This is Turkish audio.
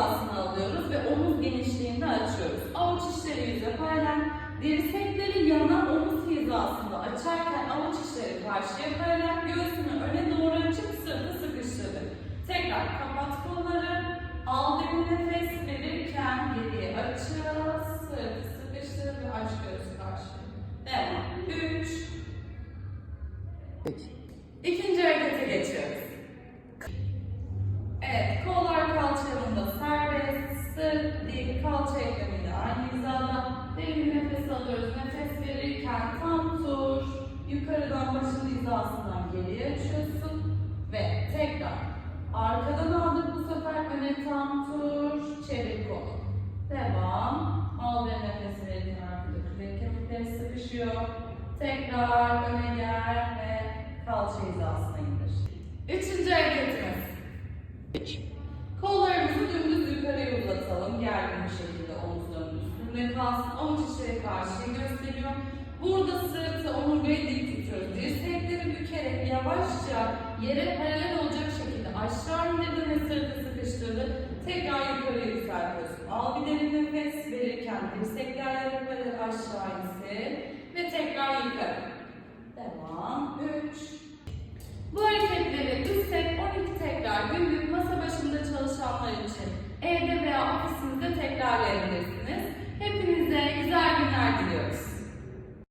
hizasını alıyoruz ve omuz genişliğinde açıyoruz. Avuç içleri yüze paralel. Dirsekleri yana omuz hizasında açarken avuç içleri karşıya paralel. Göğsünü öne doğru açıp sırtı sıkıştırdık. Tekrar kapat kolları. Al derin nefes verirken geriye açıl. Sırtı sıkıştır ve aç göğsü karşıya. Devam. 3, Peki. İkinci harekete geçiyoruz. Evet, kollar kalça yanında serbest, sırt, dil, kalça eklemiyle aynı hizada. Derin bir nefes alıyoruz. Nefes verirken tam tur, yukarıdan başın hizasından geriye açıyorsun ve tekrar arkadan aldık bu sefer öne tam tur, çevir kolu. Devam. Al ve nefes verirken arkada kürek kemikleri sıkışıyor. Tekrar öne gel ve kalça hizasına indir. Üçüncü hareketimiz. Kollarımızı dümdüz yukarıya uzatalım. Gergin bir şekilde omuzların üstünde kalsın. Avuç içleri karşıya gösteriyor. Yavaşça yere paralel olacak şekilde aşağı indirdin ve sırtı sıkıştırdı. Tekrar yukarıya yükseltiyorsun. Al bir derin nefes verirken dirsekler yere paralel aşağı